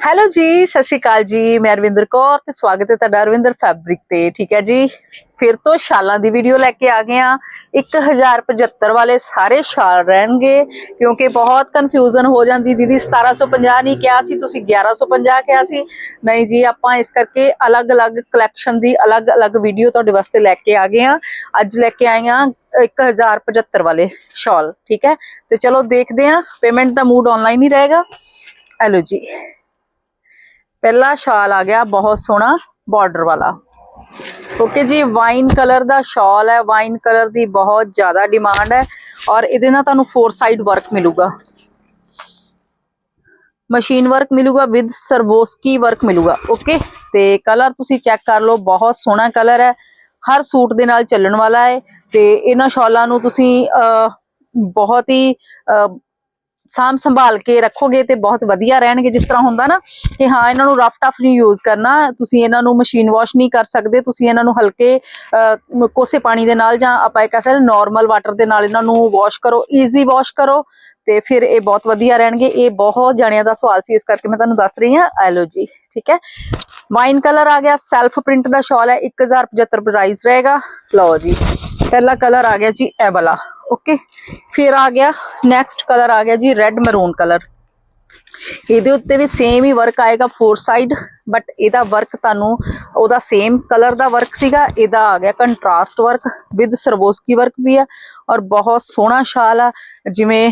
Hello ਜੀ, ਸਤਿ ਸ਼੍ਰੀ ਅਕਾਲ ਜੀ। ਮੈਂ ਅਰਵਿੰਦਰ ਕੌਰ ਤੇ ਸਵਾਗਤ ਹੈ ਤੁਹਾਡਾ ਅਰਵਿੰਦਰ ਫੈਬਰਿਕ ਤੇ, ਠੀਕ ਹੈ ਜੀ? ਫਿਰ ਤੋਂ ਸ਼ਾਲਾਂ ਦੀ ਵੀਡੀਓ ਲੈ ਕੇ ਆ ਗਏ ਆ 1075 ਵਾਲੇ ਸਾਰੇ ਸ਼ਾਲ ਰਹਿਣਗੇ, ਕਿਉਂਕਿ ਬਹੁਤ ਕਨਫਿਊਜ਼ਨ ਹੋ ਜਾਂਦੀ। ਦੀਦੀ 1750 ਨਹੀਂ ਕਿਹਾ ਸੀ, ਤੁਸੀਂ 1150 ਕਿਹਾ ਸੀ। ਨਹੀਂ ਜੀ, ਆਪਾਂ ਇਸ ਕਰਕੇ ਅਲੱਗ-ਅਲੱਗ ਕਲੈਕਸ਼ਨ ਦੀ ਅਲੱਗ-ਅਲੱਗ ਵੀਡੀਓ ਤੁਹਾਡੇ ਵਾਸਤੇ ਲੈ ਕੇ ਆ ਗਏ ਆ ਅੱਜ ਲੈ ਕੇ ਆਏ ਆ 1075 ਵਾਲੇ ਸ਼ਾਲ, ਠੀਕ ਹੈ? ਤੇ ਚਲੋ ਦੇਖਦੇ ਆ ਪੇਮੈਂਟ ਦਾ ਮੂਡ ਆਨਲਾਈਨ ਹੀ ਰਹੇਗਾ। ਹੈਲੋ ਜੀ। ਪਹਿਲਾ ਸ਼ਾਲ ਆ ਗਿਆ ਬਹੁਤ ਸੋਹਣਾ ਬਾਰਡਰ ਵਾਲਾ। ਓਕੇ ਜੀ ਵਾਈਨ ਕਲਰ ਦਾ ਸ਼ਾਲ ਹੈ ਵਾਈਨ ਕਲਰ ਦੀ ਬਹੁਤ ਜ਼ਿਆਦਾ ਡਿਮਾਂਡ ਹੈ ਔਰ ਇਹਦੇ ਨਾਲ ਤੁਹਾਨੂੰ ਫੋਰ ਸਾਈਡ ਵਰਕ ਮਿਲੂਗਾ। ਮਸ਼ੀਨ ਵਰਕ ਮਿਲੂਗਾ ਵਿਦ ਸਰਬੋਸਕੀ ਵਰਕ ਮਿਲੂਗਾ ਓਕੇ? ਤੇ ਕਲਰ ਤੁਸੀਂ ਚੈੱਕ ਕਰ ਲਓ ਬਹੁਤ ਸੋਹਣਾ ਕਲਰ ਹੈ ਹਰ ਸੂਟ ਦੇ ਨਾਲ ਚੱਲਣ ਵਾਲਾ ਹੈ ਤੇ ਇਹਨਾਂ ਸ਼ਾਲਾਂ ਨੂੰ ਤੁਸੀਂ ਅਹ, ਬਹੁਤ ਹੀ ਅਹ, ਸਾਂਭ ਸੰਭਾਲ ਕੇ ਰੱਖੋਗੇ ਤੇ ਬਹੁਤ ਵਧੀਆ ਰਹਿਣਗੇ। ਜਿਸ ਤਰ੍ਹਾਂ ਹੁੰਦਾ ਨਾ ਕਿ ਹਾਂ ਇਹਨਾਂ ਨੂੰ ਰਫ ਟਫ ਨਹੀਂ ਯੂਜ਼ ਕਰਨਾ। ਤੁਸੀਂ ਇਹਨਾਂ ਨੂੰ ਮਸ਼ੀਨ ਵਾਸ਼ ਨਹੀਂ ਕਰ ਸਕਦੇ। ਤੁਸੀਂ ਇਹਨਾਂ ਨੂੰ ਹਲਕੇ ਕੋਸੇ ਪਾਣੀ ਦੇ ਨਾਲ ਜਾਂ ਆਪਾਂ ਇਹ ਕਹਿ ਸਕਦੇ ਨਾਰਮਲ ਵਾਟਰ ਦੇ ਨਾਲ ਇਹਨਾਂ ਨੂੰ ਵਾਸ਼ ਕਰੋ ਈਜ਼ੀ ਵਾਸ਼ ਕਰੋ ਤੇ ਫਿਰ ਇਹ ਬਹੁਤ ਵਧੀਆ ਰਹਿਣਗੇ। ਇਹ ਬਹੁਤ ਜਣਿਆਂ ਦਾ ਸਵਾਲ ਸੀ ਇਸ ਕਰਕੇ ਮੈਂ ਤੁਹਾਨੂੰ ਦੱਸ ਰਹੀ ਹਾਂ। ਐਲੋ ਜੀ ਠੀਕ ਹੈ? ਵਾਈਨ ਕਲਰ ਆ ਗਿਆ ਸੈਲਫ ਪ੍ਰਿੰਟ ਦਾ ਸ਼ਾਲ ਹੈ 1075 ਪ੍ਰਾਈਸ ਰਹੇਗਾ। ਲਓ ਜੀ। ਪਹਿਲਾ ਕਲਰ ਆ ਗਿਆ ਜੀ ਇਹ ਵਾਲਾ ਓਕੇ ਫਿਰ ਆ ਗਿਆ ਨੈਕਸਟ ਕਲਰ ਆ ਗਿਆ ਜੀ ਰੈੱਡ ਮਰੂਨ ਕਲਰ। ਇਹਦੇ ਉੱਤੇ ਵੀ ਸੇਮ ਹੀ ਵਰਕ ਆਏਗਾ ਫੋਰ ਸਾਈਡ ਬਟ ਇਹਦਾ ਵਰਕ ਤੁਹਾਨੂੰ ਉਹਦਾ ਸੇਮ ਕਲਰ ਦਾ ਵਰਕ ਸੀਗਾ, ਇਹਦਾ ਆ ਗਿਆ contrast work with Swarovski work ਵੀ ਆ, ਔਰ ਬਹੁਤ ਸੋਹਣਾ ਸ਼ਾਲ ਆ, ਜਿਵੇਂ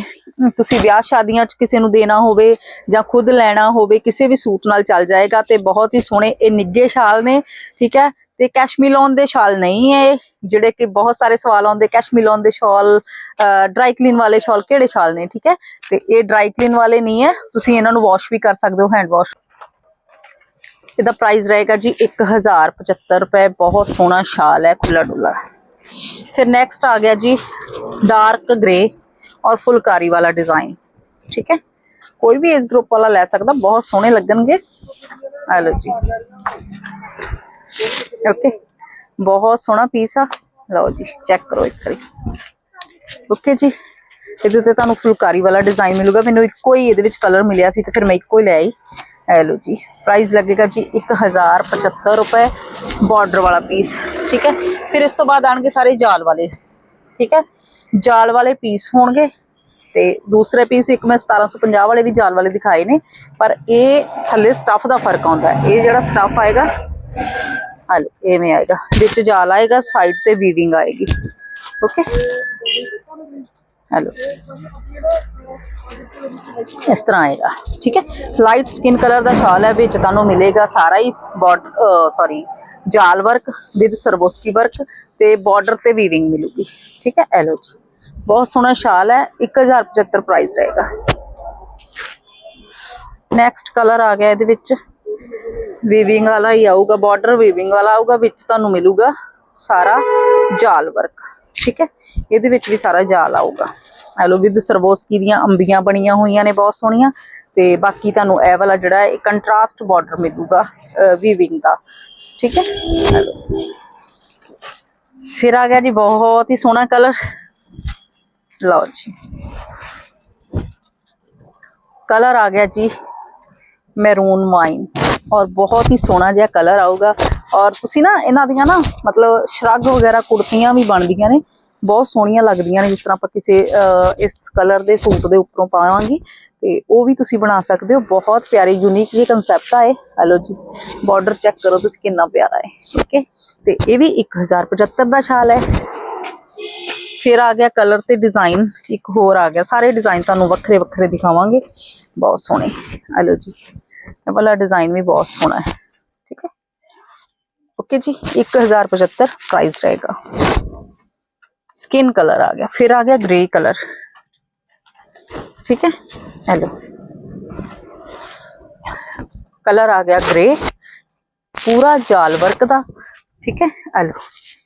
ਤੁਸੀਂ ਵਿਆਹ ਸ਼ਾਦੀਆਂ 'ਚ ਕਿਸੇ ਨੂੰ ਦੇਣਾ ਹੋਵੇ ਜਾਂ ਖੁਦ ਲੈਣਾ ਹੋਵੇ, ਕਿਸੇ ਵੀ ਸੂਟ ਨਾਲ ਚੱਲ ਜਾਏਗਾ ਤੇ ਬਹੁਤ ਹੀ ਸੋਹਣੇ, ਇਹ ਨਿੱਗੇ ਸ਼ਾਲ ਨੇ, ਠੀਕ ਹੈ? ਤੇ ਕੈਸ਼ਮੀਲੋਨ ਦੇ ਸ਼ਾਲ ਨਹੀਂ ਹੈ ਜਿਹੜੇ ਕਿ ਬਹੁਤ ਸਾਰੇ ਸਵਾਲ ਆਉਂਦੇ ਕੈਸ਼ਮੀਲੋਨ ਦੇ ਸ਼ਾਲ ਡਰਾਈ ਕਲੀਨ ਵਾਲੇ ਸ਼ਾਲ ਕਿਹੜੇ ਸ਼ਾਲ ਨੇ, ਠੀਕ ਹੈ? ਤੇ ਇਹ ਡਰਾਈ ਕਲੀਨ ਵਾਲੇ ਨਹੀਂ ਹੈ, ਤੁਸੀਂ ਇਹਨਾਂ ਨੂੰ ਵਾਸ਼ ਵੀ ਕਰ ਸਕਦੇ ਹੋ ਹੈਂਡ ਵਾਸ਼ ਇਹਦਾ ਪ੍ਰਾਈਸ ਰਹੇਗਾ ਜੀ 1075 ਰੁਪਏ, ਬਹੁਤ ਸੋਹਣਾ ਸ਼ਾਲ ਹੈ ਖੁੱਲਾ ਡੁੱਲਾ ਫਿਰ ਨੈਕਸਟ ਆ ਗਿਆ ਜੀ ਡਾਰਕ ਗ੍ਰੇ ਔਰ ਫੁਲਕਾਰੀ ਵਾਲਾ ਡਿਜ਼ਾਈਨ ਠੀਕ ਹੈ? ਕੋਈ ਵੀ ਇਸ ਗਰੁੱਪ ਵਾਲਾ ਲੈ ਸਕਦਾ, ਬਹੁਤ ਸੋਹਣੇ ਲੱਗਣਗੇ। ਆ ਲਓ ਜੀ। ਓਕੇ। ਬਹੁਤ ਸੋਹਣਾ ਪੀਸ ਆ। ਲਓ ਜੀ ਚੈੱਕ ਕਰੋ ਇੱਕ ਵਾਰੀ। ਓਕੇ ਜੀ। ਇਹਦੇ ਤੇ ਤੁਹਾਨੂੰ ਫੁਲਕਾਰੀ ਵਾਲਾ ਡਿਜ਼ਾਈਨ ਮਿਲੂਗਾ। ਮੈਨੂੰ ਇੱਕੋ ਹੀ ਇਹਦੇ ਵਿੱਚ ਕਲਰ ਮਿਲਿਆ ਸੀ ਤੇ ਫਿਰ ਮੈਂ ਇੱਕੋ ਹੀ ਲੈ ਆਈ। ਇਹ ਲਓ ਜੀ ਪ੍ਰਾਈਸ ਲੱਗੇਗਾ ਜੀ 1075 ਰੁਪਏ ਬਾਰਡਰ ਵਾਲਾ ਪੀਸ ਠੀਕ ਹੈ? ਫਿਰ ਇਸ ਤੋਂ ਬਾਅਦ ਆਣਗੇ ਸਾਰੇ ਜਾਲ ਵਾਲੇ, ਠੀਕ ਹੈ? ਜਾਲ ਵਾਲੇ ਪੀਸ ਹੋਣਗੇ ਤੇ ਦੂਸਰੇ ਪੀਸ ਇੱਕ ਮੈਂ 1750 ਵਾਲੇ ਵੀ ਜਾਲ ਵਾਲੇ ਦਿਖਾਏ ਨੇ, ਪਰ ਇਹ ਥੱਲੇ ਸਟੱਫ ਦਾ ਫ਼ਰਕ ਆਉਂਦਾ। ਇਹ ਜਿਹੜਾ ਸਟੱਫ ਆਏਗਾ ਹਲੋ ਐਵੇਂ ਆਏਗਾ। ਵਿੱਚ ਜਾਲ ਆਏਗਾ ਸਾਈਡ ਤੇ ਵੀਵਿੰਗ ਆਏਗੀ। ਓਕੇ ਹੈਲੋ ਇਸ ਤਰ੍ਹਾਂ ਆਏਗਾ, ਠੀਕ ਹੈ? ਲਾਈਟ ਸਕਿਨ ਕਲਰ ਦਾ ਸ਼ਾਲ ਹੈ, ਵਿੱਚ ਤੁਹਾਨੂੰ ਮਿਲੇਗਾ ਸਾਰਾ ਹੀ ਬਾਰਡਰ ਸੌਰੀ ਜਾਲ ਵਰਕ ਵਿਦ ਸਰਬੋਸਕੀ ਵਰਕ ਤੇ ਬਾਰਡਰ ਤੇ ਵੀਵਿੰਗ ਮਿਲੂਗੀ, ਠੀਕ ਹੈ? ਐਲੋ ਜੀ। ਬਹੁਤ ਸੋਹਣਾ ਸ਼ਾਲ ਹੈ 1075 ਪ੍ਰਾਈਸ ਰਹੇਗਾ। ਨੈਕਸਟ ਕਲਰ ਆ ਗਿਆ ਇਹਦੇ ਵਿੱਚ। ਵੀਵਿੰਗ ਵਾਲਾ ਹੀ ਆਊਗਾ ਬਾਰਡਰ ਵੀਵਿੰਗ ਵਾਲਾ ਆਊਗਾ, ਵਿੱਚ ਤੁਹਾਨੂੰ ਮਿਲੂਗਾ ਸਾਰਾ ਜਾਲ ਵਰਕ ਠੀਕ ਹੈ? ਇਹਦੇ ਵਿੱਚ ਵੀ ਸਾਰਾ ਜਾਲ ਆਊਗਾ। ਹੈਲੋ ਵਿਦ ਸਰਵੋਸਕੀ ਦੀਆਂ ਅੰਬੀਆਂ ਬਣੀਆਂ ਹੋਈਆਂ ਨੇ, ਬਹੁਤ ਸੋਹਣੀਆਂ। ਤੇ ਬਾਕੀ ਤੁਹਾਨੂੰ ਇਹ ਵਾਲਾ ਜਿਹੜਾ ਹੈ ਕੰਟਰਾਸਟ ਬਾਰਡਰ ਮਿਲੂਗਾ ਵੀਵਿੰਗ ਦਾ, ਠੀਕ ਹੈ? ਹੈਲੋ। ਫਿਰ ਆ ਗਿਆ ਜੀ, ਬਹੁਤ ਹੀ ਸੋਹਣਾ ਕਲਰ ਲਓ ਜੀ। ਕਲਰ ਆ ਗਿਆ ਜੀ ਮੈਰੂਨ ਵਾਈਨ ਔਰ ਬਹੁਤ ਹੀ ਸੋਹਣਾ ਜਿਹਾ ਕਲਰ ਆਊਗਾ। ਔਰ ਤੁਸੀਂ ਨਾ ਇਹਨਾਂ ਦੀਆਂ ਨਾ ਮਤਲਬ ਸ਼ਰਗ ਵਗੈਰਾ ਕੁੜਤੀਆਂ ਵੀ ਬਣਦੀਆਂ ਨੇ। ਬਹੁਤ ਸੋਹਣੀਆਂ ਲੱਗਦੀਆਂ ਨੇ, ਜਿਸ ਤਰ੍ਹਾਂ ਆਪਾਂ ਕਿਸੇ ਇਸ ਕਲਰ ਦੇ ਸੂਟ ਦੇ ਉੱਪਰੋਂ ਪਾਵਾਂਗੀ। ਤੇ ਉਹ ਵੀ ਤੁਸੀਂ ਬਣਾ ਸਕਦੇ ਹੋ। ਬਹੁਤ ਪਿਆਰੇ ਯੂਨੀਕ ਇਹ ਕਨਸੈਪਟ ਆ ਇਹ। ਹੈਲੋ ਜੀ ਬਾਰਡਰ ਚੈੱਕ ਕਰੋ ਤੁਸੀਂ ਕਿੰਨਾ ਪਿਆਰਾ ਹੈ? ਓਕੇ ਤੇ ਇਹ ਵੀ 1075 ਦਾ ਸ਼ਾਲ ਹੈ। ਫਿਰ ਆ ਗਿਆ ਕਲਰ ਤੇ ਡਿਜ਼ਾਈਨ ਇੱਕ ਹੋਰ ਆ ਗਿਆ। ਸਾਰੇ ਡਿਜ਼ਾਈਨ ਤੁਹਾਨੂੰ ਵੱਖਰੇ ਵੱਖਰੇ ਦਿਖਾਵਾਂਗੇ। ਬਹੁਤ ਸੋਹਣੇ। ਹੈਲੋ ਜੀ। ਇਹ ਵਾਲਾ ਡਿਜ਼ਾਈਨ ਵੀ ਬਹੁਤ ਸੋਹਣਾ ਹੈ ਠੀਕ ਹੈ ਓਕੇ ਜੀ 1075 ਪ੍ਰਾਈਸ ਰਹੇਗਾ ਸਕਿਨ ਕਲਰ ਆ ਗਿਆ ਫਿਰ ਆ ਗਿਆ ਗ੍ਰੇ ਕਲਰ ਠੀਕ ਹੈ ਹੈਲੋ ਕਲਰ ਆ ਗਿਆ ਗ੍ਰੇ ਪੂਰਾ ਜਾਲ ਵਰਕ ਦਾ ਠੀਕ ਹੈ ਹੈਲੋ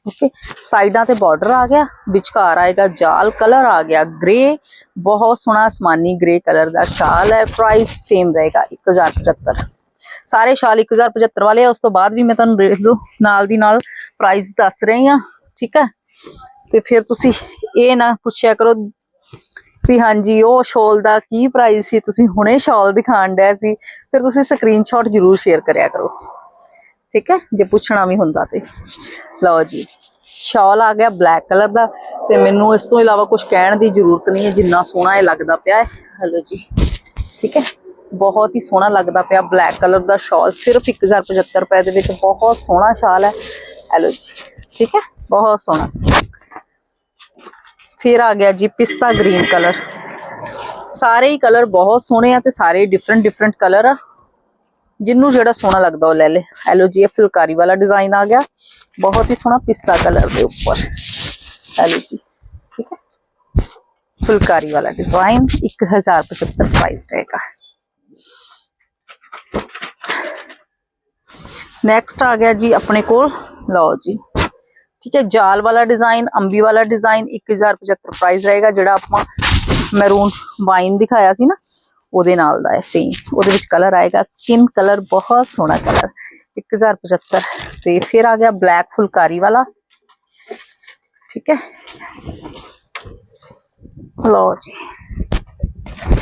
ਓਕੇ। ਸਾਈਡਾਂ ਤੇ ਬਾਰਡਰ ਆ ਗਿਆ, ਵਿਚਕਾਰ ਆਏਗਾ ਜਾਲ ਕਲਰ ਆ ਗਿਆ ਗ੍ਰੇ ਬਹੁਤ ਸੋਹਣਾ ਅਸਮਾਨੀ ਗ੍ਰੇ ਕਲਰ ਦਾ ਸ਼ਾਲ ਹੈ। ਪ੍ਰਾਈਸ ਸੇਮ ਰਹੇਗਾ 1075 ਸਾਰੇ ਸ਼ਾਲ 1075 ਵਾਲੇ ਆ, ਉਸ ਤੋਂ ਬਾਅਦ ਵੀ ਮੈਂ ਤੁਹਾਨੂੰ ਦੇਖ ਲਓ, ਨਾਲ ਦੀ ਨਾਲ ਪ੍ਰਾਈਸ ਦੱਸ ਰਹੀ ਹਾਂ, ਠੀਕ ਹੈ। ਤੇ ਫਿਰ ਤੁਸੀਂ ਇਹ ਨਾ ਪੁੱਛਿਆ ਕਰੋ ਵੀ ਹਾਂਜੀ, ਉਹ ਸ਼ਾਲ ਦਾ ਕੀ ਪ੍ਰਾਈਸ ਸੀ? ਤੁਸੀਂ ਹੁਣੇ ਸ਼ਾਲ ਦਿਖਾਣ ਡਿਆ ਸੀ, ਫਿਰ ਤੁਸੀਂ ਸਕਰੀਨਸ਼ਾਟ ਜ਼ਰੂਰ ਸ਼ੇਅਰ ਕਰਿਆ ਕਰੋ। ਠੀਕ ਹੈ? ਜੇ ਪੁੱਛਣਾ ਵੀ ਹੁੰਦਾ ਤੇ। ਲਓ ਜੀ, ਸ਼ਾਲ ਆ ਗਿਆ ਬਲੈਕ ਕਲਰ ਦਾ ਤੇ ਮੈਨੂੰ ਇਸ ਤੋਂ ਇਲਾਵਾ ਕੁਝ ਕਹਿਣ ਦੀ ਜ਼ਰੂਰਤ ਨਹੀਂ ਹੈ, ਜਿੰਨਾ ਸੋਹਣਾ ਇਹ ਲੱਗਦਾ ਪਿਆ ਹੈ। ਹਲੋ ਜੀ, ਠੀਕ ਹੈ? ਬਹੁਤ ਹੀ ਸੋਹਣਾ ਲੱਗਦਾ ਪਿਆ ਬਲੈਕ ਕਲਰ ਦਾ ਸ਼ਾਲ, ਸਿਰਫ 1075 ਰੁਪਏ ਦੇ ਵਿੱਚ ਬਹੁਤ ਸੋਹਣਾ ਸ਼ਾਲ ਹੈ। ਹੈਲੋ ਜੀ, ਠੀਕ ਹੈ? ਬਹੁਤ ਸੋਹਣਾ। ਫਿਰ ਆ ਗਿਆ ਜੀ ਪਿਸਤਾ ਗ੍ਰੀਨ ਕਲਰ ਸਾਰੇ ਹੀ ਕਲਰ ਬਹੁਤ ਸੋਹਣੇ ਆ ਤੇ ਸਾਰੇ ਡਿਫਰੈਂਟ ਡਿਫਰੈਂਟ ਕਲਰ ਆ। ਜਿੰਨੂੰ ਜਿਹੜਾ ਸੋਹਣਾ ਲੱਗਦਾ ਉਹ ਲੈ ਲੈ ਹੈਲੋ ਜੀ ਇਹ ਫੁਲਕਾਰੀ ਵਾਲਾ ਡਿਜ਼ਾਈਨ ਆ ਗਿਆ ਬਹੁਤ ਹੀ ਸੋਹਣਾ ਪਿਸਤਾ ਕਲਰ ਦੇ ਉੱਪਰ ਹੈਲੋ ਜੀ ਠੀਕ ਹੈ ਫੁਲਕਾਰੀ ਵਾਲਾ ਡਿਜ਼ਾਈਨ 1075 ਪ੍ਰਾਈਸ ਰਹੇਗਾ ਨੈਕਸਟ ਆ ਗਿਆ ਜੀ ਆਪਣੇ ਕੋਲ ਲਓ ਜੀ ਠੀਕ ਹੈ ਜਾਲ ਵਾਲਾ ਡਿਜ਼ਾਈਨ ਅੰਬੀ ਵਾਲਾ ਡਿਜ਼ਾਈਨ 1075 ਪ੍ਰਾਈਸ ਰਹੇਗਾ ਜਿਹੜਾ ਆਪਾਂ ਮੈਰੂਨ ਵਾਈਨ ਦਿਖਾਇਆ ਸੀ ਨਾ ਉਹਦੇ ਨਾਲ ਦਾ ਹੈ ਸੇਮ ਉਹਦੇ ਵਿੱਚ ਕਲਰ ਆਏਗਾ। ਸਕਿਨ ਕਲਰ ਬਹੁਤ ਸੋਹਣਾ ਕਲਰ 1075 ਤੇ ਫਿਰ ਆ ਗਿਆ ਬਲੈਕ ਫੁਲਕਾਰੀ ਵਾਲਾ। ਠੀਕ ਹੈ? ਲਓ ਜੀ।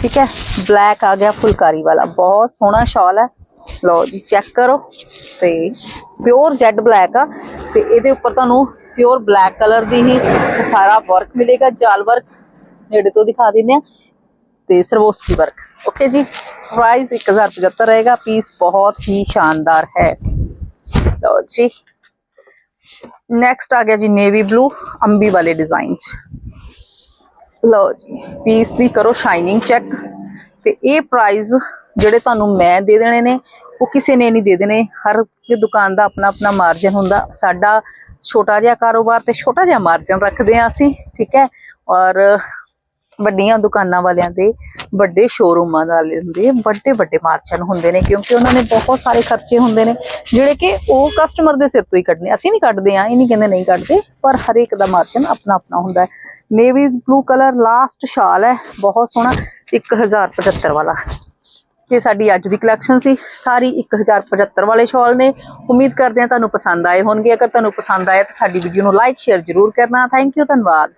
ਠੀਕ ਹੈ? ਬਲੈਕ ਆ ਗਿਆ ਫੁਲਕਾਰੀ ਵਾਲਾ। ਬਹੁਤ ਸੋਹਣਾ ਸ਼ਾਲ ਹੈ। ਲਓ ਜੀ ਚੈੱਕ ਕਰੋ। ਤੇ ਪਿਓਰ ਜੈਡ ਬਲੈਕ ਆ। ਤੇ ਇਹਦੇ ਉੱਪਰ ਤੁਹਾਨੂੰ ਪਿਓਰ ਬਲੈਕ ਕਲਰ ਦੀ ਹੀ ਸਾਰਾ ਵਰਕ ਮਿਲੇਗਾ। ਜਾਲ ਵਰਕ ਨੇੜੇ ਤੋਂ ਦਿਖਾ ਦਿੰਦੇ ਆ ਤੇ ਸਰਵੋਸਕੀ ਵਰਕ ਓਕੇ ਜੀ ਪ੍ਰਾਈਸ 1075 ਰਹੇਗਾ ਪੀਸ ਬਹੁਤ ਹੀ ਸ਼ਾਨਦਾਰ ਹੈ ਲਓ ਜੀ ਨੈਕਸਟ ਆ ਗਿਆ ਜੀ ਨੇਵੀ ਬਲੂ ਅੰਬੀ ਵਾਲੇ ਡਿਜ਼ਾਈਨ ਚ ਲਓ ਜੀ ਪੀਸ ਦੀ ਕਰੋ ਸ਼ਾਈਨਿੰਗ ਚੈੱਕ ਤੇ ਇਹ ਪ੍ਰਾਈਸ ਜਿਹੜੇ ਤੁਹਾਨੂੰ ਮੈਂ ਦੇ ਦੇਣੇ ਨੇ ਉਹ ਕਿਸੇ ਨੇ ਨਹੀਂ ਦੇ ਦੇਣੇ ਹਰ ਦੁਕਾਨ ਦਾ ਆਪਣਾ ਆਪਣਾ ਮਾਰਜਨ ਹੁੰਦਾ ਸਾਡਾ ਛੋਟਾ ਜਿਹਾ ਕਾਰੋਬਾਰ ਤੇ ਛੋਟਾ ਜਿਹਾ ਮਾਰਜਨ ਰੱਖਦੇ ਆ ਅਸੀਂ ਠੀਕ ਹੈ ਔਰ ਵੱਡੀਆਂ ਦੁਕਾਨਾਂ ਵਾਲਿਆਂ ਦੇ ਵੱਡੇ ਸ਼ੋਰੂਮਾਂ ਵਾਲਿਆਂ ਦੇ ਵੱਡੇ ਵੱਡੇ ਮਾਰਜਨ ਹੁੰਦੇ ਨੇ, ਕਿਉਂਕਿ ਉਹਨਾਂ ਨੇ ਬਹੁਤ ਸਾਰੇ ਖਰਚੇ ਹੁੰਦੇ ਨੇ, ਜਿਹੜੇ ਕਿ ਉਹ ਕਸਟਮਰ ਦੇ ਸਿਰ ਤੋਂ ਹੀ ਕੱਢਨੇ ਅਸੀਂ ਵੀ ਕੱਢਦੇ ਆ, ਇਹ ਨਹੀਂ ਕਹਿੰਦੇ ਨਹੀਂ ਕੱਢਦੇ, ਪਰ ਹਰੇਕ ਦਾ ਮਾਰਚਨ ਆਪਣਾ ਆਪਣਾ ਹੁੰਦਾ ਹੈ। ਨੇਵੀ ਬਲੂ ਕਲਰ ਲਾਸਟ ਸ਼ਾਲ ਹੈ, ਬਹੁਤ ਸੋਹਣਾ 1075 ਵਾਲਾ। ਇਹ ਸਾਡੀ ਅੱਜ ਦੀ ਕਲੈਕਸ਼ਨ ਸੀ, ਸਾਰੀ 1075 ਵਾਲੇ ਸ਼ਾਲ ਨੇ। ਉਮੀਦ ਕਰਦੇ ਹਾਂ ਤੁਹਾਨੂੰ ਪਸੰਦ ਆਏ ਹੋਣਗੇ। ਅਗਰ ਤੁਹਾਨੂੰ ਪਸੰਦ ਆਇਆ ਤਾਂ ਸਾਡੀ ਵੀਡੀਓ ਨੂੰ ਲਾਈਕ ਸ਼ੇਅਰ ਜ਼ਰੂਰ ਕਰਨਾ। ਥੈਂਕ ਯੂ ਧੰਨਵਾਦ।